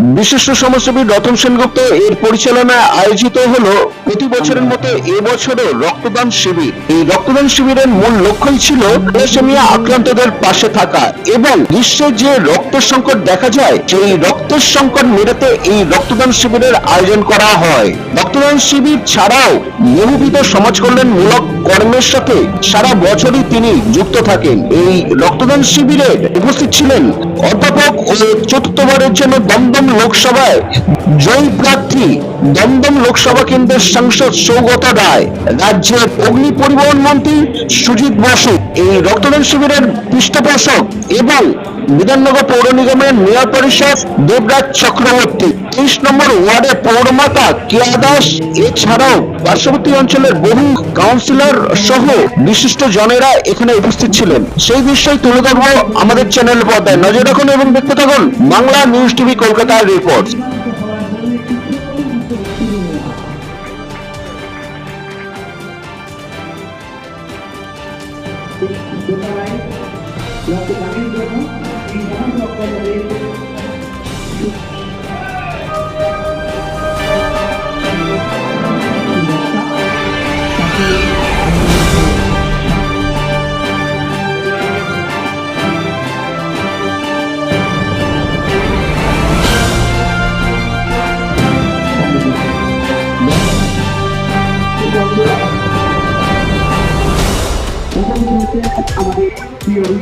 বিশিষ্ট সমাজসেবী রতন সেনগুপ্ত এর পরিচালনায় আয়োজিত হলো প্রতি বছরের মতো এবছরও রক্তদান শিবির। এই রক্তদান শিবিরের মূল লক্ষ্যই ছিল থ্যালাসেমিয়া আক্রান্তদের পাশে থাকা এবং বিশ্বে যে রক্ত সংকট দেখা যায়, সেই রক্তের সংকট মেটাতে এই রক্তদান শিবিরের আয়োজন করা হয়। রক্তদান শিবির ছাড়াও বহুবিধ সমাজ কল্যাণমূলক কর্মের সাথে সারা বছরই তিনি যুক্ত থাকেন। এই রক্তদান শিবিরে উপস্থিত ছিলেন অধ্যাপক ও চতুর্থবারের জন্য দমদম লোকসভায় জয়ী প্রার্থী, দমদম লোকসভা কেন্দ্রের সাংসদ সৌগত রায়, রাজ্যের অগ্নি পরিবহন মন্ত্রী সুজিত বসু। এই রক্তদান শিবিরের পৃষ্ঠপোষক এবং বিধাননগর পৌর নিগমের মেয়র পরিষদ দেবরাজ চক্রবর্তী। তেইশ নম্বর ওয়ার্ডের পৌরমাতা কেয়া দাস। এছাড়াও পার্শ্ববর্তী অঞ্চলের বহু কাউন্সিলর সহ বিশিষ্ট জনেরা এখানে উপস্থিত ছিলেন। সেই বিষয়ে তুলে ধরবো আমাদের চ্যানেল পর্দায়। নজর রাখুন এবং দেখতে থাকুন বাংলা নিউজ টিভি কলকাতার রিপোর্ট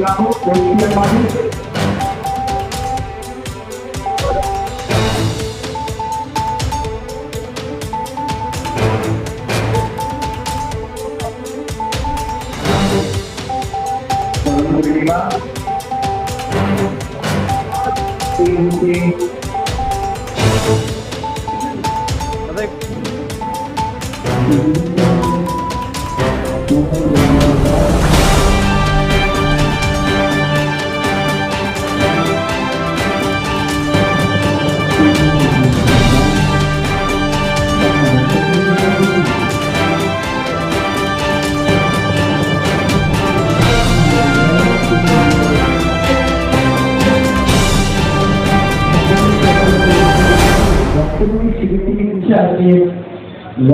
প্রিয় অভিভাবক পরিষ্কার মানুষ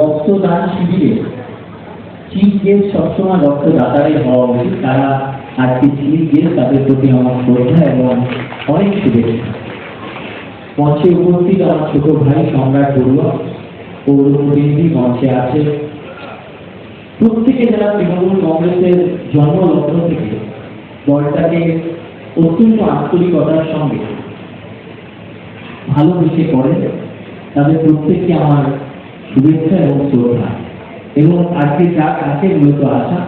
রক্তদান শিবিরে। চিফ গেস্ট সবসময় রক্তদাতারাই হওয়া উচিত। তারা আজকে চিফ তাদের প্রতি আমার শ্রদ্ধা এবং অনেক শুভেচ্ছা। মঞ্চে উপস্থিত আমার ছোট ভাই সম্রাট বড়ুয়া পৌর প্রতিনিধি মঞ্চে আছে। প্রত্যেকে যারা তৃণমূল কংগ্রেসের জন্মলগ্ন থেকে দলটাকে অত্যন্ত আন্তরিকতার সঙ্গে ভালোবেসে করে, তাদের প্রত্যেককে আমার শুভেচ্ছা এবং শ্রদ্ধা। এবং আজকে যা কাছে মূলত আসা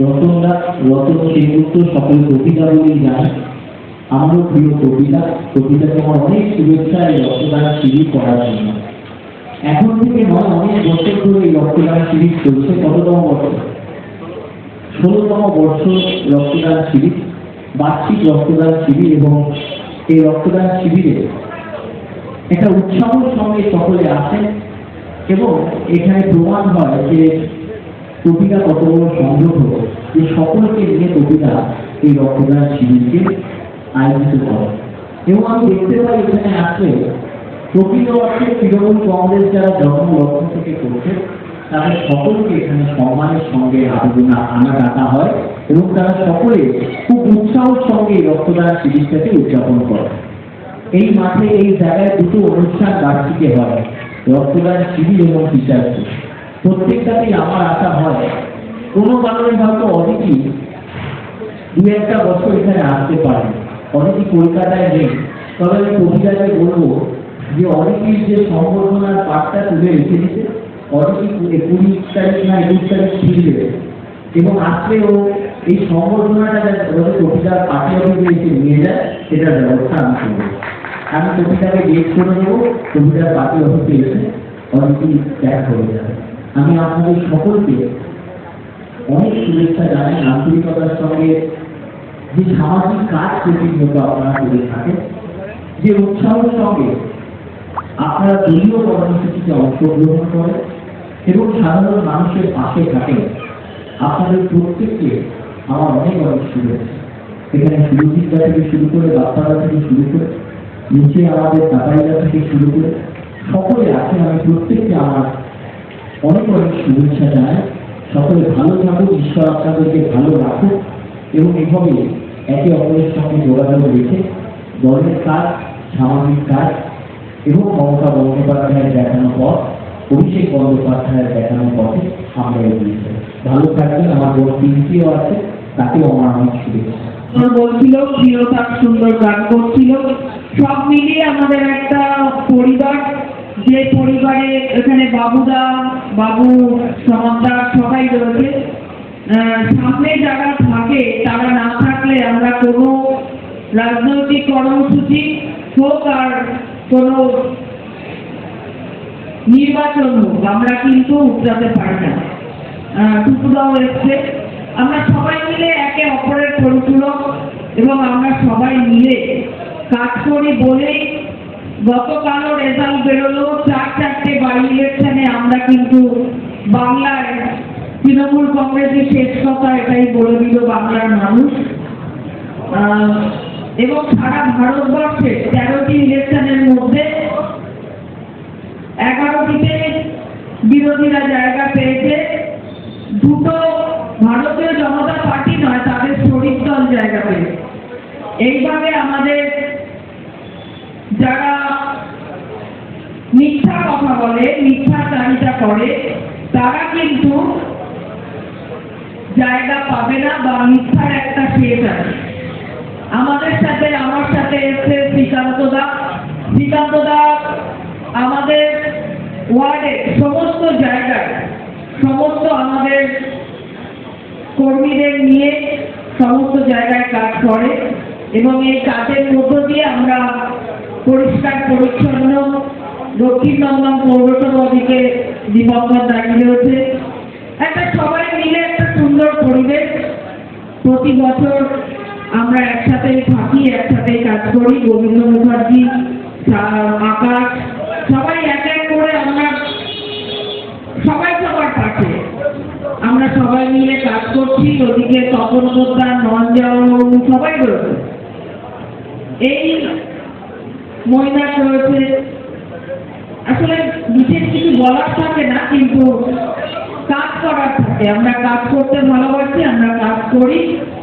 রতনদা, রতন সেনগুপ্ত সকল কবিতা বলেই জানে আমারও প্রিয় কবিতা, কবিতাকে আমার অনেক শুভেচ্ছা এই রক্তদান শিবির করার জন্য। এখন থেকে নয় অনেক বছর ধরে এই রক্তদান শিবির চলছে। কততম বছর? ষোলোতম বর্ষ রক্তদান শিবির, বার্ষিক রক্তদান শিবির এবং এই রক্তদান শিবিরে একটা উৎসাহের সঙ্গে সকলে আসেন। এবং এখানে প্রমাণ হয় যে কবিতা কত বড় সংগ্রহ, যে সকলকে নিয়ে কবিতা এই রক্তদান শিবিরকে আয়োজিত করে। এবং আমি দেখতে পাই এখানে আসলে প্রকৃত অর্থে তৃণমূল কংগ্রেস যারা জন্ম লক্ষ্য থেকে করছে, তাদের সকলকে এখানে সম্মানের সঙ্গে আবেদন আনা ডাকা হয় এবং তারা সকলে খুব উৎসাহের সঙ্গে রক্তদান শিবিরটাকে উদযাপন করে। এই মাঠে এই জায়গায় দুটো অনুষ্ঠান বার্ষিকে হয়। রক্তদান শিবির এবং টিচার প্রত্যেকটাতেই আমার আশা হয়, কোনো কারণে হয়তো অনেকেই দু একটা বছর এখানে আসতে পারে অনেকেই কলকাতায় নেই। তবে আমি কবিতাকে বলব যে অনেকেই যে সম্বর্ধনার পাঠটা তুলে রেখে দিতে অনেকেই কুড়ি তারিখ না একুশ তারিখ ফিরবে এবং আসলেও এই সম্বর্ধনাটা যাতে কবিতার পাঠে অফিসে নিয়ে যায়, সেটার ব্যবস্থা আমি করব। আমি কবিতাকে ডেট করে দেবো কবিতার পাঠে অফিসে এসে অনেকেই ত্যাগ হয়ে যাবে। আমি আপনাদের সকলকে অনেক শুভেচ্ছা জানাই, আন্তরিকতার সঙ্গে যে সামাজিক কাজ প্রতিনিয়ত আপনারা করে থাকেন, যে উৎসাহের সঙ্গে আপনারা দলীয় কর্মসূচিতে অংশগ্রহণ করেন এবং সাধারণ মানুষের পাশে থাকেন, আপনাদের প্রত্যেককে আমার অনেক অনেক শুভেচ্ছা। এখানে সুরজিৎদা থেকে শুরু করে বাপ্পাদা থেকে শুরু করে নিচে আমাদের দাদাইরা থেকে শুরু করে সকলে আছেন আমি প্রত্যেককে আমার অনেক অনেক শুভেচ্ছা জানাই সকলে ভালো থাকুক, ঈশ্বর আপনাদেরকে ভালো রাখুক এবং এভাবে একে অপরের সঙ্গে যোগাযোগ রেখে দলের কাজ, সামাজিক কাজ এবং মমতা বন্দ্যোপাধ্যায়ের দেখানো পথ, অভিষেক বন্দ্যোপাধ্যায়ের দেখানো পথে আমরা এগিয়ে যাই। ভালো থাকবেন, আমার বোন পিঙ্কিও আছে, তাকেও আমার অনেক শুভেচ্ছা বলছিল প্রিয় তার সুন্দর গান করছিল। সব মিলিয়ে আমাদের একটা পরিবার যে পরিবারে এখানে বাবুদা বাবু সমাদার সবাই রয়েছে। সামনে যারা থাকে তারা না থাকলে আমরা কোনো রাজনৈতিক কর্মসূচি হোক আর কোনো নির্বাচন হোক আমরা কিন্তু উতরাতে পারি না। আহ, টুকুরাও এসছে। আমরা সবাই মিলে একে অপরের পরিপূরক এবং আমরা সবাই মিলে কাজ করি বলেই গতকালও রেজাল্ট বেরোলো। চার চারটে বাই ইলেকশনে আমরা কিন্তু বাংলায় তৃণমূল কংগ্রেসের শেষ কথা এটাই বলে দিল বাংলার মানুষ। এবং সারা ভারতবর্ষে তেরোটি ইলেকশনের মধ্যে এগারোটিতে বিরোধীরা জায়গা পেয়েছে। দুটো ভারতীয় জনতা পার্টি নয়, তাদের শরিক দল জায়গা পেয়েছে এইভাবে আমাদের যারা মিথ্যা কথা বলে, মিথ্যা চাহিদা করে, তারা কিন্তু জায়গা পাবে না বা মিথ্যার একটা শেষ আছে। আমাদের সাথে, আমার সাথে এসছে শ্রীকান্ত দা। শ্রীকান্ত দা আমাদের ওয়ার্ডে সমস্ত জায়গায়, সমস্ত আমাদের কর্মীদের নিয়ে সমস্ত জায়গায় কাজ করে এবং এই কাজের মধ্য দিয়ে আমরা পরিষ্কার, পরিচ্ছন্ন দক্ষিণ দমদম পৌরসভা দিকে দিবঙ্গত দাঁড়িয়ে রয়েছে একটা সবাই মিলে একটা সুন্দর পরিবেশ। প্রতি বছর আমরা একসাথে থাকি একসাথে কাজ করি। গোবিন্দ মুখার্জি আকাশ, সবাই এক এক করে আমরা সবাই সবার পাশে। কাজ ওদিকে তপন পোদ্দার নঞ্জাও সবাই রয়েছে। এই মহিলা রয়েছে। আসলে বিশেষ কিছু বলার থাকে না, কিন্তু কাজ করার থাকে। আমরা কাজ করতে ভালোবাসি, আমরা কাজ করি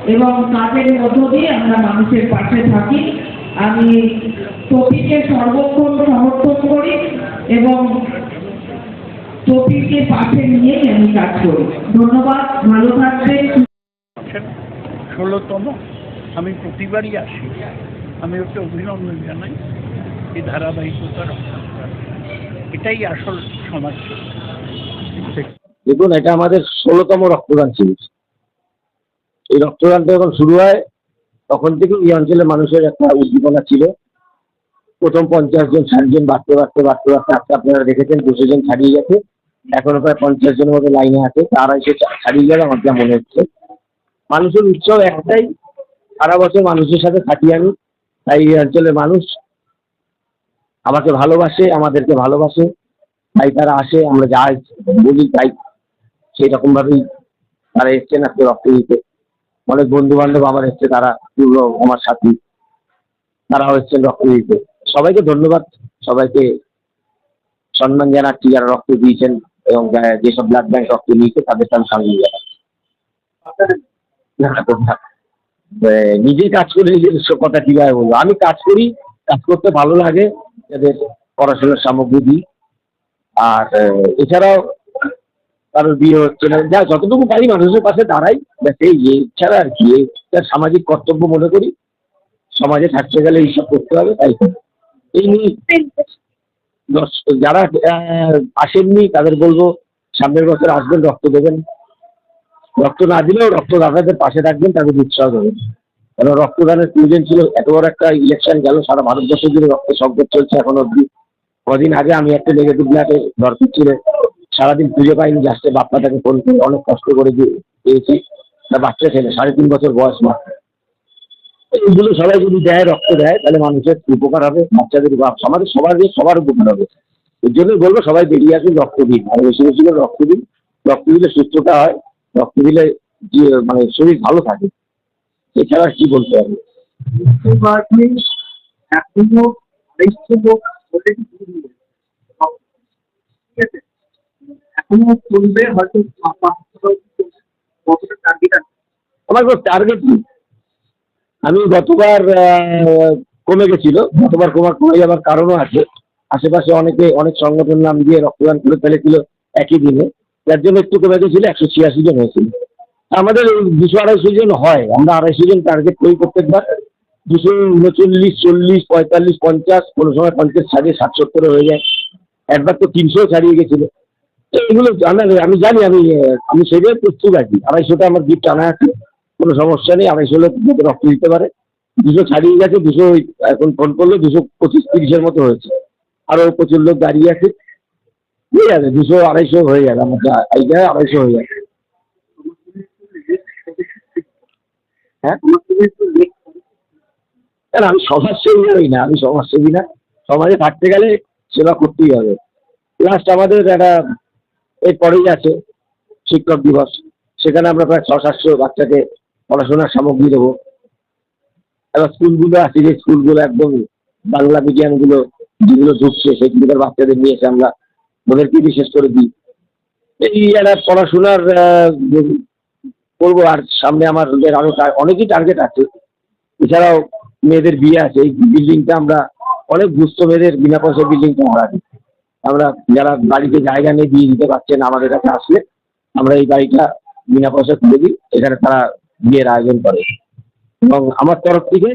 এবং কাজের মধ্য দিয়ে আমরা মানুষের পাশে থাকি। আমি টপিকে সর্বক্ষণ সমর্থন করি এবং টপিকে পাশে নিয়েই আমি কাজ করি। ধন্যবাদ ভালো থাকবেন। ষোলোতম আমি প্রতিবারই আসি। আমি ওকে অভিনন্দন জানাই এই ধারাবাহিকতা রক্ষা এটাই আসল সমাজ। দেখুন এটা আমাদের ষোলোতম রক্তদান শিবির। এই রক্তদানটা যখন শুরু হয় তখন থেকে এই অঞ্চলের মানুষের একটা উদ্দীপনা ছিল। প্রথম পঞ্চাশ জন ষাট জন বাড়তে বাড়তে বাড়তে বাড়তে আজকে আপনারা দেখেছেন দুশো জন ছাড়িয়ে গেছে। এখনও প্রায় পঞ্চাশ জনের মতো লাইনে আছে তারা এসে ছাড়িয়ে যাবে আমার যা মনে হচ্ছে। মানুষের উৎসব একটাই, সারা বছর মানুষের সাথে থাকি আমি, তাই এই অঞ্চলের মানুষ আমাকে ভালোবাসে, আমাদেরকে ভালোবাসে, তাই তারা আসে, আমরা যা বলি তাই সেই রকম ভাবেই তারা এসছেন আজকে রক্ত দিতে অনেক বন্ধু বান্ধব আমার এসছে, তারা পূর্ব আমার সাথী, তারাও এসছেন রক্ত দিতে সবাইকে ধন্যবাদ, সবাইকে সম্মান জানাচ্ছি যারা রক্ত দিয়েছেন। এবং যেসব ব্লাড ব্যাংক রক্ত নিয়েছে তাদেরকে আমি সঙ্গে জানাচ্ছি না, ধন্যবাদ। আহ, নিজে কাজ করে নিজের কথা কীভাবে বলব? আমি কাজ করি কাজ করতে ভালো লাগে যাদের পড়াশোনার সামগ্রী দিই। আর এছাড়াও কারোর বিয়ে হচ্ছে না যা যতটুকু পারি মানুষের পাশে দাঁড়াই ব্যাস এই এছাড়া আর কি সামাজিক কর্তব্য মনে করি। সমাজে থাকতে গেলে এইসব করতে হবে তাই। এই নিয়ে দশ, যারা আসেননি, তাদের বলব সামনের বছর আসবেন, রক্ত দেবেন। রক্ত না দিলেও রক্তদাতাদের পাশে থাকবেন, তাদের উৎসাহ দেবেন। কারণ রক্তদানের প্রয়োজন ছিল, এত বড় একটা ইলেকশন গেল, সারা ভারতবর্ষ জুড়ে রক্ত সংকট চলছে এখন অব্দি কদিন আগে আমি একটা নেগেটিভ ব্লাডের দরকার ছিল, সারাদিন খুঁজে পাইনি যাচ্ছে বাপ্পাটাকে ফোন করে, অনেক কষ্ট করে পেয়েছি। তা বাচ্চা ছেলে, সাড়ে তিন বছর বয়স মাত্র। এগুলো সবাই যদি দেয় রক্ত দেয় তাহলে মানুষের উপকার হবে বাচ্চাদের আমাদের সবার সবার উপকার হবে। এর জন্য বলব সবাই বেরিয়ে আসুন রক্ত দিন। আর বেশি বেশি করে রক্ত দিন। রক্ত দিলে সুস্থতা হয় রক্ত দিলে মানে শরীর ভালো থাকে। এছাড়া কি বলতে হবে? এখনও আড়াইশো লোক হয়ে এখনও চলবে হয়তো। টার্গেট আমার টার্গেট আমি গতবার কমে গেছিল। গতবার কমা কমে যাওয়ার কারণও আছে। আশেপাশে অনেকে অনেক সংগঠন নাম দিয়ে রক্তদান করে ফেলেছিল একই দিনে। যার জন্য একটু কমে গেছিল, একশো ছিয়াশি জন হয়েছিল। আমাদের দুশো আড়াইশো জন হয়। আমরা আড়াইশো জন টার্গেট করি প্রত্যেকবার। দুশো উনচল্লিশ, চল্লিশ, পঁয়তাল্লিশ, পঞ্চাশ, কোনো সময় পঞ্চাশ ছাড়িয়ে ষাট সত্তরে হয়ে যায়। একবার তো তিনশো ছাড়িয়ে গেছিল। তো এগুলো আমি জানি, আমি আমি সেভাবে প্রস্তুত আছি। আড়াইশোটা আমার গিফট আনা আছে। কোনো সমস্যা নেই, আড়াইশো লোক যাতে রক্ত দিতে পারে। দুশো ছাড়িয়ে গেছে, দুশো এখন ফোন করলে, দুশো পঁচিশ তিরিশের মতো হয়েছে। আরও প্রচুর লোক দাঁড়িয়ে আছে। ঠিক আছে, দুশো আড়াইশো হয়ে যাবে আমার যা এইটা আড়াইশো হয়ে যাবে হ্যাঁ? কেন আমি সমাজসেবী নই না, আমি সমাজসেবী না। সমাজে থাকতে গেলে সেবা করতেই হবে। লাস্ট আমাদের একটা এর পরেই আছে, শিক্ষক দিবস। সেখানে আমরা প্রায় ছ সাতশো বাচ্চাকে পড়াশোনার সামগ্রী দেবো। এবার স্কুলগুলো আছে যে স্কুলগুলো একদম বাংলা মিডিয়ামগুলো যেগুলো ঢুকছে সেগুলোর বাচ্চাদের নিয়ে এসে আমরা ওদেরকে বিশেষ করে দিই। এই একটা পড়াশোনার করব। আর সামনে আমার আরও অনেকই টার্গেট আছে। এছাড়াও মেয়েদের বিয়ে আছে। এই বিল্ডিংটা আমরা অনেক দুস্থ মেয়েদের বিনা পয়সা বিল্ডিংটা আমরা দিই আমরা যারা বাড়িতে জায়গা নিয়ে বিয়ে দিতে পারছেন আমাদের কাছে আসলে, আমরা এই বাড়িটা বিনা পয়সা খুলে দিই। এখানে তারা বিয়ের আয়োজন করে। এবং আমার তরফ থেকে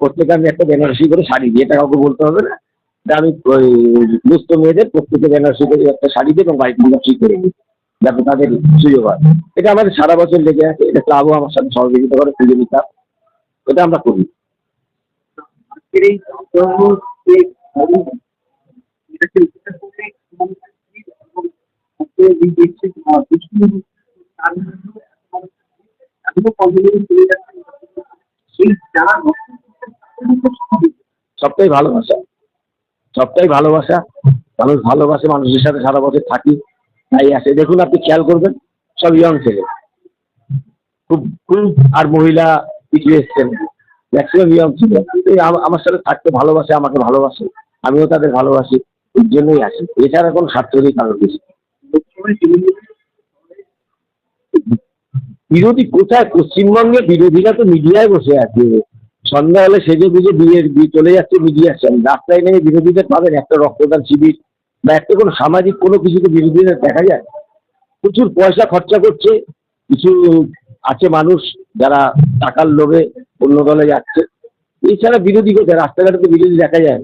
প্রত্যেকে আমি একটা বেনারসি করে শাড়ি দিই এটা কাউকে বলতে হবে না। আমি ওই দুস্থ মেয়েদের প্রত্যেকে বেনারসি করে একটা শাড়ি দিই এবং বাড়িতে ঠিক করে দিই, যাতে তাদের সুযোগ হয়। এটা আমাদের সারা বছর লেগে আছে, এটা ক্লাবও আমার সাথে সহযোগিতা করে পুজো দিতাম এটা আমরা করি। সবটাই ভালোবাসা। সবটাই ভালোবাসা। মানুষ ভালোবাসে, মানুষের সাথে সারা বছর থাকি, তাই আসে দেখুন, আপনি খেয়াল করবেন, সব ইয়ং ছেলে। খুব খুব, আর মহিলা পিছিয়ে এসছেন ম্যাক্সিমাম ইয়ং ছিল। আমার সাথে থাকতে ভালোবাসে, আমাকে ভালোবাসে। আমিও তাদের ভালোবাসি। এর জন্যই আসি এছাড়া কোনো নেই কারোর কিছু। বিরোধী কোথায়? পশ্চিমবঙ্গে বিরোধীরা তো মিডিয়ায় বসে আছে। সন্ধ্যা হলে সেজে বুঝে বিয়ে চলে যাচ্ছে মিডিয়া রাস্তায় নেমে বিরোধীদের পাবেন একটা রক্তদান শিবির বা একটা কোনো সামাজিক কোনো কিছুতে বিরোধীদের দেখা যায়। প্রচুর পয়সা খরচা করছে। কিছু আছে মানুষ যারা টাকার লোভে অন্য দলে যাচ্ছে। এছাড়া বিরোধী কোথায়? রাস্তাঘাটে তো বিরোধী দেখা যায়।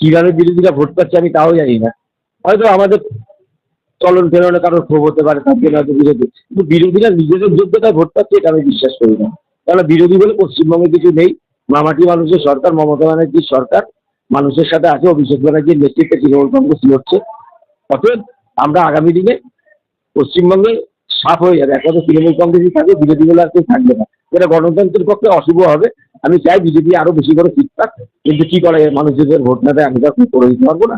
কীভাবে বিরোধীরা ভোট পাচ্ছে আমি তাও জানি না। হয়তো আমাদের চলন ফেরনে কারোর ক্ষোভ হতে পারে, তার জন্য হয়তো বিরোধী। কিন্তু বিরোধীরা নিজেদের যোগ্যতায় ভোট পাচ্ছে, এটা আমি বিশ্বাস করি না। কেন বিরোধী বলে পশ্চিমবঙ্গে কিছু নেই। মামাটি মানুষের সরকার, মমতা ব্যানার্জির সরকার। মানুষের সাথে আছে অভিষেক ব্যানার্জির নেতৃত্বে তৃণমূল কংগ্রেস লড়ছে। অতএব আমরা আগামী দিনে পশ্চিমবঙ্গে সাফ হয়ে যাবে। একমাত্র তৃণমূল কংগ্রেসই থাকবে, বিরোধী বলে আর কেউ থাকবে না। এটা গণতন্ত্রের পক্ষে অশুভ হবে। আমি চাই বিজেপি আরও বেশি করে ঠিক থাক কিন্তু কি করে মানুষদের ভোট না দেয়, আমি তো করে দিতে পারব না।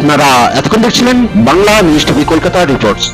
আপনারা এতক্ষণ দেখছিলেন Bangla news TV Kolkata reports